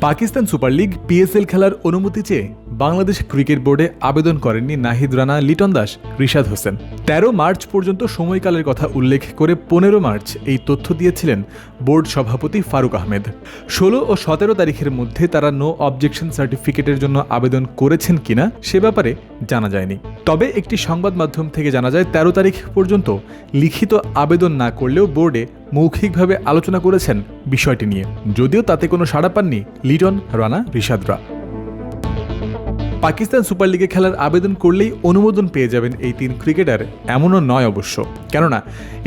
Pakistan super league PSL খেলার অনুমতি চেয়ে বাংলাদেশ ক্রিকেট বোর্ডে আবেদন করেননি নাহিদ রানা, লিটন দাস, রিশাদ হোসেন। তেরো মার্চ পর্যন্ত সময়কালের কথা উল্লেখ করে পনেরো মার্চ এই তথ্য দিয়েছিলেন বোর্ড সভাপতি ফারুক আহমেদ। ষোলো ও সতেরো তারিখের মধ্যে তারা নো অবজেকশন সার্টিফিকেটের জন্য আবেদন করেছেন কিনা সে ব্যাপারে জানা যায়নি। তবে একটি সংবাদ মাধ্যম থেকে জানা যায়, তেরো তারিখ পর্যন্ত লিখিত আবেদন না করলেও বোর্ডে মৌখিকভাবে আলোচনা করেছেন বিষয়টি নিয়ে। যদিও তাতে কোনো সাড়া পাননি লিটন, রানা, রিশাদরা। পাকিস্তান সুপার লিগে খেলার আবেদন করলেই অনুমোদন পেয়ে যাবেন এই তিন ক্রিকেটার, এমনও নয় অবশ্য। কেননা,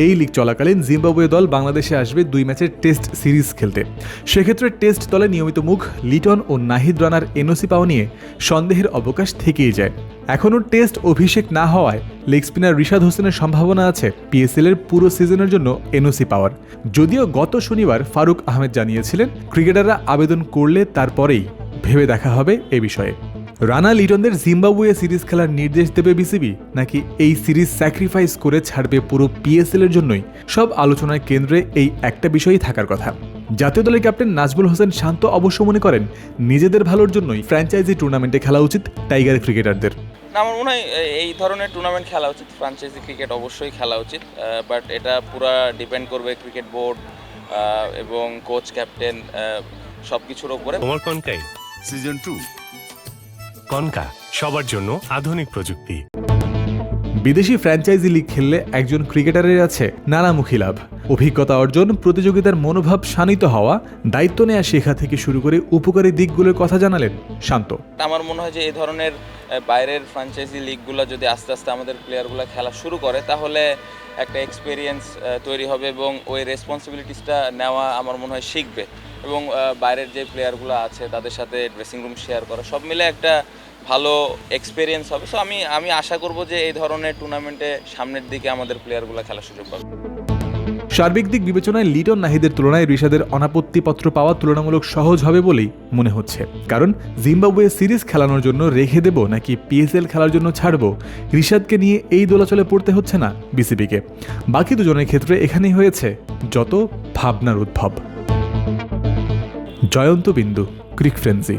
এই লিগ চলাকালীন জিম্বাবুয়ে দল বাংলাদেশে আসবে দুই ম্যাচের টেস্ট সিরিজ খেলতে। সেক্ষেত্রে টেস্ট দলে নিয়মিত মুখ লিটন ও নাহিদ রানার এনওসি পাওয়া নিয়ে সন্দেহের অবকাশ থেকেই যায়। এখনও টেস্ট অভিষেক না হওয়ায় লেগ স্পিনার রিশাদ হোসেনের সম্ভাবনা আছে পিএসএল এর পুরো সিজনের জন্য এনওসি পাওয়ার। যদিও গত শনিবার ফারুক আহমেদ জানিয়েছিলেন, ক্রিকেটাররা আবেদন করলে তারপরেই ভেবে দেখা হবে এ বিষয়ে। রানা লিটনদের জিম্বাবুয়ে সিরিজ খেলার নির্দেশ দেবে বিসিবি, নাকি এই সিরিজ স্যাক্রিফাইস করে ছাড়বে পুরো পিএসএল এর জন্যই? সব আলোচনার কেন্দ্রে এই একটা বিষয়ই থাকার কথা। জাতীয় দলের ক্যাপ্টেন নাজমুল হোসেন শান্ত অবশ্য মনে করেন, নিজেদের ভালোর জন্যই ফ্র্যাঞ্চাইজি টুর্নামেন্টে খেলা উচিত টাইগার ক্রিকেটারদের। না আমার মনে হয় এই ধরনের টুর্নামেন্ট খেলা উচিত। ফ্রাঞ্চাইজি ক্রিকেট অবশ্যই খেলা উচিত বাট এটা পুরা ডিপেন্ড করবে ক্রিকেট বোর্ড এবং কোচ ক্যাপ্টেন সব কিছুর উপরে। তোমার কনকাই সিজন টু কনকা সবার জন্য আধুনিক প্রযুক্তি। বিদেশি ফ্র্যাঞ্চাইজি লিগ খেললে একজন ক্রিকেটারের আছে নানামুখী লাভ। অভিজ্ঞতা অর্জন, প্রতিযোগিতার মনোভাব শানিত হওয়া, দায়িত্ব নেওয়া শেখা থেকে শুরু করে উপকারী দিকগুলোর কথা জানালেন শান্ত। আমার মনে হয় যে এই ধরনের বাইরের ফ্র্যাঞ্চাইজি লিগগুলো যদি আস্তে আস্তে আমাদের প্লেয়ারগুলো খেলা শুরু করে, তাহলে একটা এক্সপিরিয়েন্স তৈরি হবে এবং ওই রেসপন্সিবিলিটিসটা নেওয়া আমার মনে হয় শিখবে। এবং বাইরের যে প্লেয়ারগুলো আছে, তাদের সাথে ড্রেসিং রুম শেয়ার করা, সব মিলে একটা ভালো এক্সপিরিয়েন্স হবে। সো আমি আমি আশা করব যে এই ধরনের টুর্নামেন্টে সামনের দিকে আমাদের প্লেয়ারগুলো খেলার সুযোগ পাবে। সার্বিক দিক বিবেচনায় লিটন নাহিদের তুলনায় ঋষাদের অনাপত্তিপত্র পাওয়া তুলনামূলক সহজ হবে বলেই মনে হচ্ছে। কারণ জিম্বাবুয়ে সিরিজ খেলানোর জন্য রেখে দেব নাকি পিএসএল খেলার জন্য ছাড়ব ঋষাদকে নিয়ে এই দোলাচলে পড়তে হচ্ছে না বিসিবিকে। বাকি দুজনের ক্ষেত্রে এখানেই হয়েছে যত ভাবনার উদ্ভব। জয়ন্ত বিন্দু, ক্রিক ফ্রেন্সি।